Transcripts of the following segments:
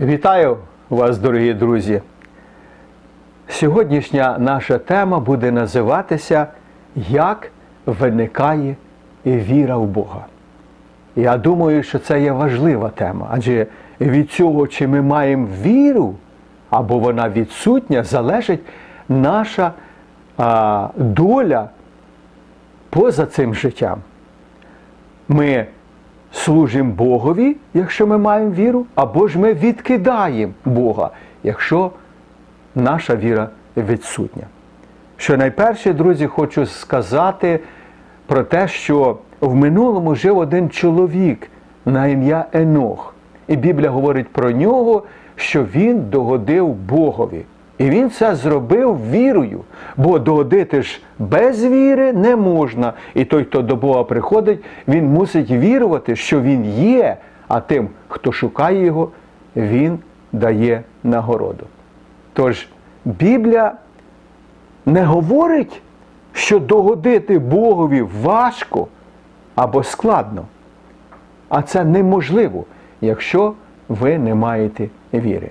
Вітаю вас, дорогі друзі! Сьогоднішня наша тема буде називатися Як виникає віра в Бога. Я думаю, що це є важлива тема, адже від цього, чи ми маємо віру, або вона відсутня, залежить наша а, доля поза цим життям. Ми служимо Богові, якщо ми маємо віру, або ж ми відкидаємо Бога, якщо наша віра відсутня. Що найперше, друзі, хочу сказати про те, що в минулому жив один чоловік на ім'я Енох. І Біблія говорить про нього, що він догодив Богові. І він це зробив вірою, бо догодити ж без віри не можна. І той, хто до Бога приходить, він мусить вірувати, що він є, а тим, хто шукає його, він дає нагороду. Тож Біблія не говорить, що догодити Богові важко або складно. А це неможливо, якщо ви не маєте віри.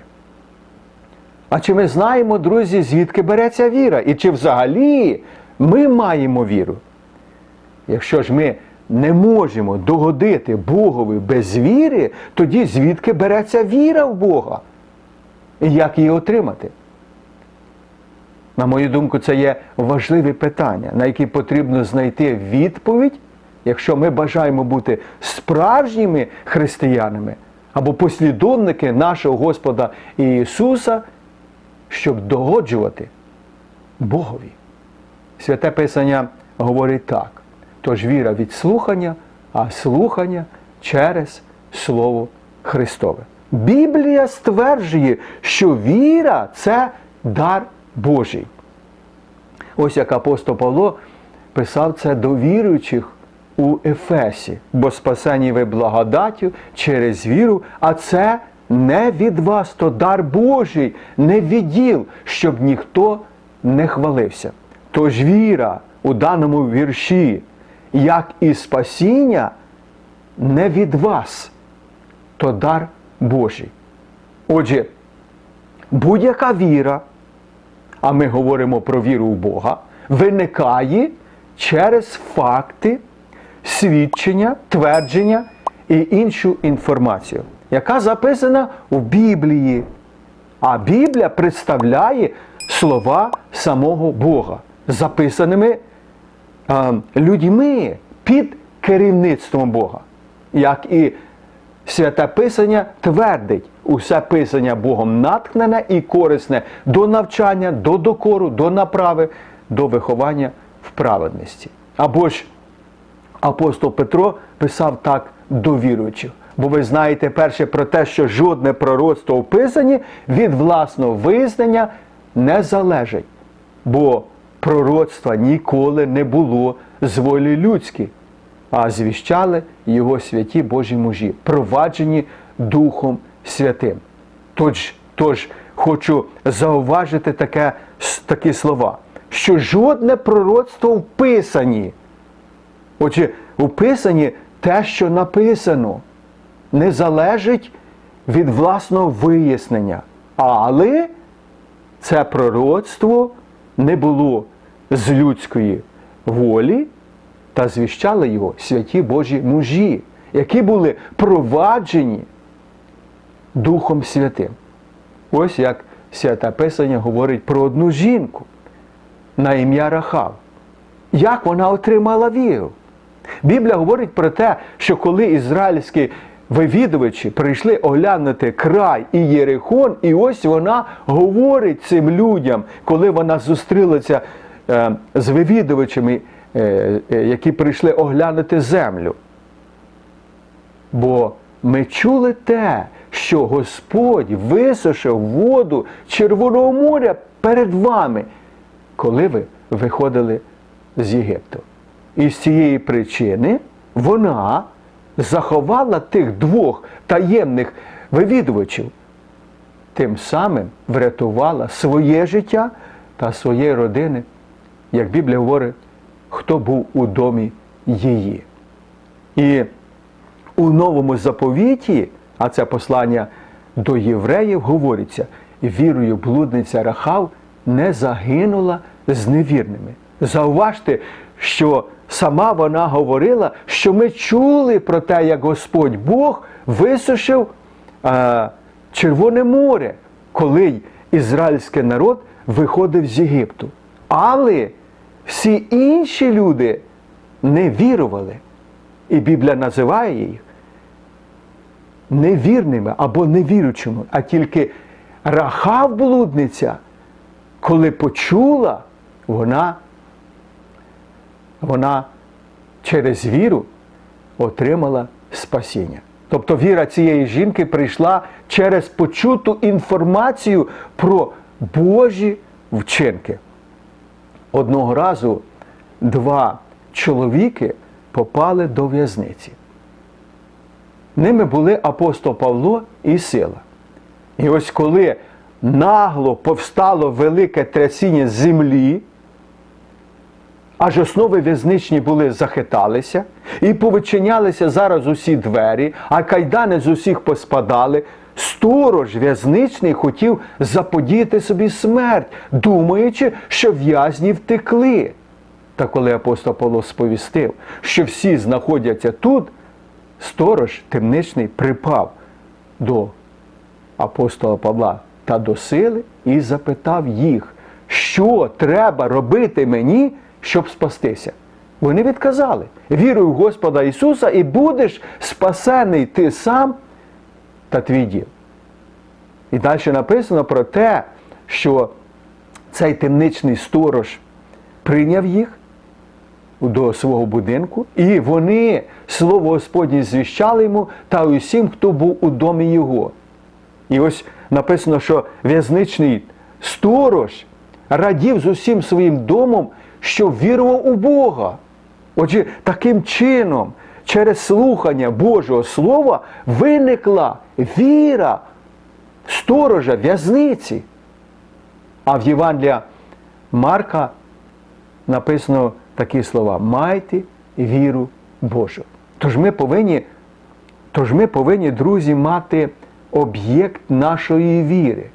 А чи ми знаємо, друзі, звідки береться віра? І чи взагалі ми маємо віру? Якщо ж ми не можемо догодити Богові без віри, тоді звідки береться віра в Бога? І як її отримати? На мою думку, це є важливе питання, на яке потрібно знайти відповідь, якщо ми бажаємо бути справжніми християнами або послідовники нашого Господа Ісуса, щоб догоджувати Богові. Святе Писання говорить так. Тож віра від слухання, а слухання через Слово Христове. Біблія стверджує, що віра це дар Божий. Ось як апостол Павло писав це до віруючих у Ефесі, бо спасені ви благодаттю через віру, а це не від вас, то дар Божий, не відділ, щоб ніхто не хвалився. Тож віра у даному вірші, як і спасіння, не від вас, то дар Божий. Отже, будь-яка віра, а ми говоримо про віру в Бога, виникає через факти, свідчення, твердження і іншу інформацію, яка записана в Біблії. А Біблія представляє слова самого Бога, записаними е, людьми під керівництвом Бога. Як і Святе Писання твердить, усе Писання Богом наткнене і корисне до навчання, до докору, до направи, до виховання в праведності. Або ж апостол Петро писав так до віруючих. Бо ви знаєте перше про те, що жодне пророцтво в Писанні від власного визнання не залежить. Бо пророцтва ніколи не було з волі людської, а звіщали його святі Божі мужі, проваджені Духом Святим. Тож, тож хочу зауважити таке, такі слова, що жодне пророцтво в Писанні, отже, у Писанні те, що написано, не залежить від власного вияснення. Але це пророцтво не було з людської волі та звіщали його святі Божі мужі, які були проваджені Духом Святим. Ось як святе Писання говорить про одну жінку на ім'я Рахав. Як вона отримала віру? Біблія говорить про те, що коли ізраїльські вивідувачі прийшли оглянути край і Єрихон, і ось вона говорить цим людям, коли вона зустрілася е, з вивідувачами, е, е, які прийшли оглянути землю. Бо ми чули те, що Господь висушив воду Червоного моря перед вами, коли ви виходили з Єгипту. І з цієї причини вона заховала тих двох таємних вивідувачів, тим самим врятувала своє життя та своєї родини, як Біблія говорить, хто був у домі її. І у новому заповіті, а це послання до євреїв говориться, вірою блудниця Рахав не загинула з невірними. Зауважте, що сама вона говорила, що ми чули про те, як Господь Бог висушив е, Червоне море, коли ізраїльський народ виходив з Єгипту. Але всі інші люди не вірували. І Біблія називає їх невірними або невіручими, а тільки Рахав блудниця, коли почула, вона, вона через віру отримала спасіння. Тобто віра цієї жінки прийшла через почуту інформацію про Божі вчинки. Одного разу два чоловіки попали до в'язниці. Ними були апостол Павло і Сила. І ось коли нагло повстало велике трясіння землі, аж основи в'язничні були захиталися, і повичинялися зараз усі двері, а кайдани з усіх поспадали. Сторож в'язничний хотів заподіяти собі смерть, думаючи, що в'язні втекли. Та коли апостол Павло сповістив, що всі знаходяться тут, сторож темничний припав до апостола Павла та до сили і запитав їх, що треба робити мені, щоб спастися. Вони відказали: віруй в Господа Ісуса і будеш спасений ти сам та твій дім. І далі написано про те, що цей темничний сторож прийняв їх до свого будинку, і вони слово Господнє звіщали йому та усім, хто був у домі його. І ось написано, що в'язничний сторож радів з усім своїм домом, що вірував у Бога. Отже, таким чином, через слухання Божого Слова виникла віра сторожа в'язниці. А в Євангелія Марка написано такі слова: майте віру Божу. Тож ми повинні, тож ми повинні, друзі, мати об'єкт нашої віри.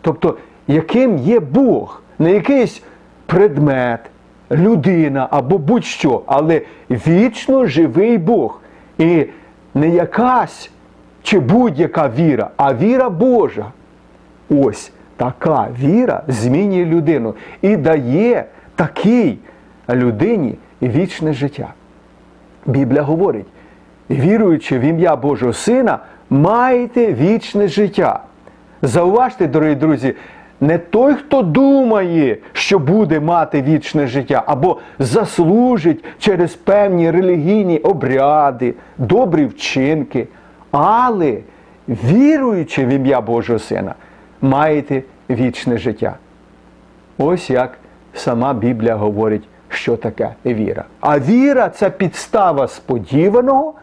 Тобто, яким є Бог, не якийсь предмет, людина або будь-що, але вічно живий Бог. І не якась чи будь-яка віра, а віра Божа. Ось така віра змінює людину і дає такій людині вічне життя. Біблія говорить, віруючи в ім'я Божого Сина, маєте вічне життя. Зауважте, дорогі друзі, не той, хто думає, що буде мати вічне життя, або заслужить через певні релігійні обряди, добрі вчинки, але віруючи в ім'я Божого Сина, маєте вічне життя. Ось як сама Біблія говорить, що таке віра. А віра це підстава сподіваного,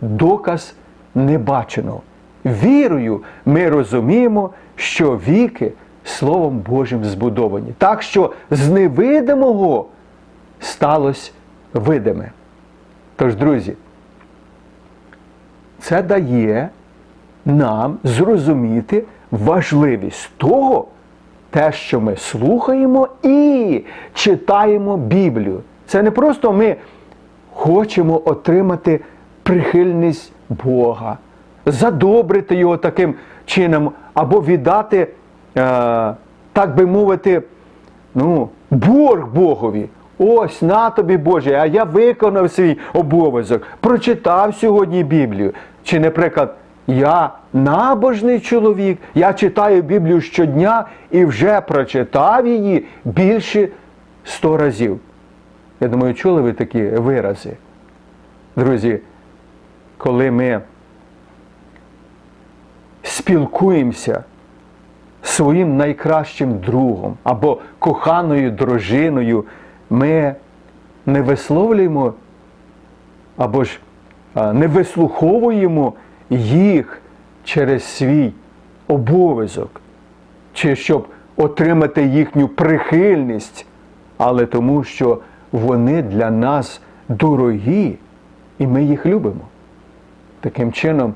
доказ небаченого. Вірою ми розуміємо, що віки Словом Божим збудовані. Так що з невидимого сталося видиме. Тож, друзі, це дає нам зрозуміти важливість того, те, що ми слухаємо і читаємо Біблію. Це не просто ми хочемо отримати прихильність Бога, задобрити його таким чином, або віддати, так би мовити, ну, борг Богові. Ось на тобі Боже, а я виконав свій обов'язок, прочитав сьогодні Біблію. Чи, наприклад, я набожний чоловік, я читаю Біблію щодня і вже прочитав її більше сто разів. Я думаю, чули ви такі вирази? Друзі, коли ми спілкуємося своїм найкращим другом або коханою дружиною, ми не висловлюємо або ж не вислуховуємо їх через свій обов'язок, чи щоб отримати їхню прихильність, але тому, що вони для нас дорогі і ми їх любимо. Таким чином,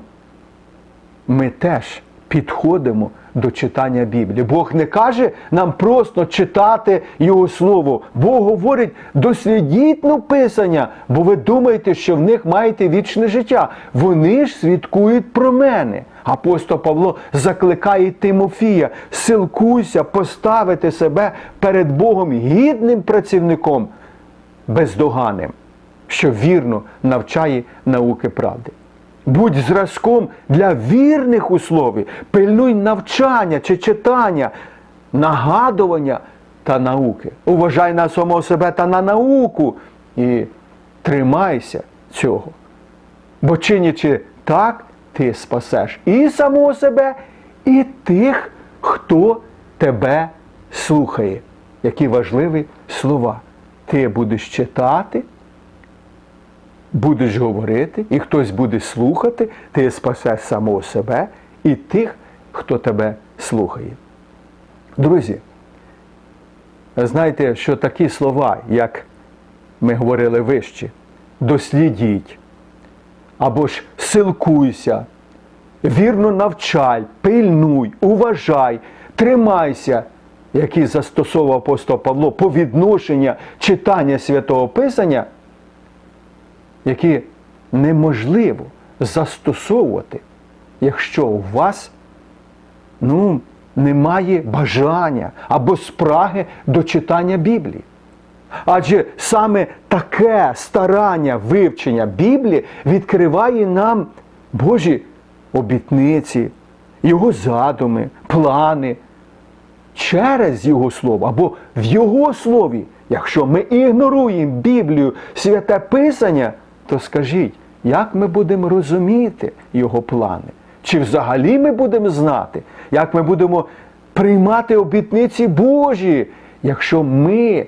ми теж підходимо до читання Біблії. Бог не каже нам просто читати Його Слово. Бог говорить, дослідіть ну, Писання, бо ви думаєте, що в них маєте вічне життя. Вони ж свідкують про мене. Апостол Павло закликає Тимофія, силкуйся поставити себе перед Богом гідним працівником, бездоганним, що вірно навчає науки правди. Будь зразком для вірних у слові, пильнуй навчання чи читання, нагадування та науки. Уважай на самого себе та на науку і тримайся цього. Бо чинячи так, ти спасеш і самого себе, і тих, хто тебе слухає. Які важливі слова. Ти будеш читати будеш говорити, і хтось буде слухати, ти спасеш самого себе і тих, хто тебе слухає. Друзі, знаєте, що такі слова, як ми говорили вище, дослідіть, або ж силкуйся, вірно навчай, пильнуй, уважай, тримайся, які застосовував апостол Павло по відношення читання святого Писання які неможливо застосовувати, якщо у вас ну, немає бажання або спраги до читання Біблії. Адже саме таке старання вивчення Біблії відкриває нам Божі обітниці, Його задуми, плани через Його Слово або в Його Слові. Якщо ми ігноруємо Біблію, святе Писання, то скажіть, як ми будемо розуміти Його плани? Чи взагалі ми будемо знати, як ми будемо приймати обітниці Божі, якщо ми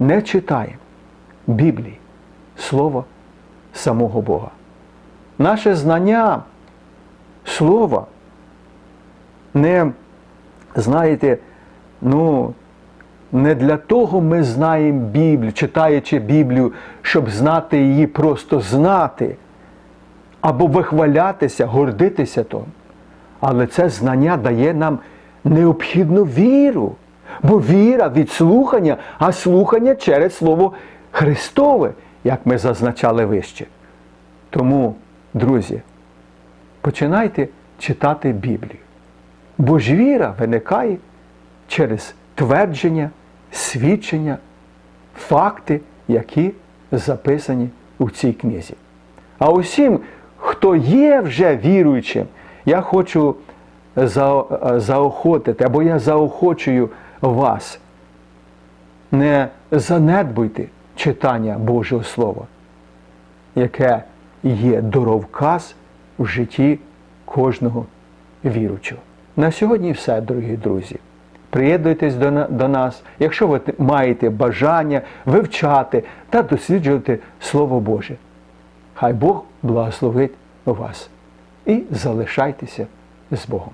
не читаємо Біблії, Слово самого Бога? Наше знання Слова не, знаєте, ну, не для того ми знаємо Біблію, читаючи Біблію, щоб знати її, просто знати, або вихвалятися, гордитися том. Але це знання дає нам необхідну віру. Бо віра від слухання, а слухання через Слово Христове, як ми зазначали вище. Тому, друзі, починайте читати Біблію. Бо ж віра виникає через твердження свідчення, факти, які записані у цій книзі. А усім, хто є вже віруючим, я хочу заохотити, або я заохочую вас. Не занедбуйте читання Божого Слова, яке є доровказ в житті кожного віруючого. На сьогодні все, дорогі друзі. Приєднуйтесь до, до нас, якщо ви маєте бажання вивчати та досліджувати Слово Боже. Хай Бог благословить вас і залишайтеся з Богом.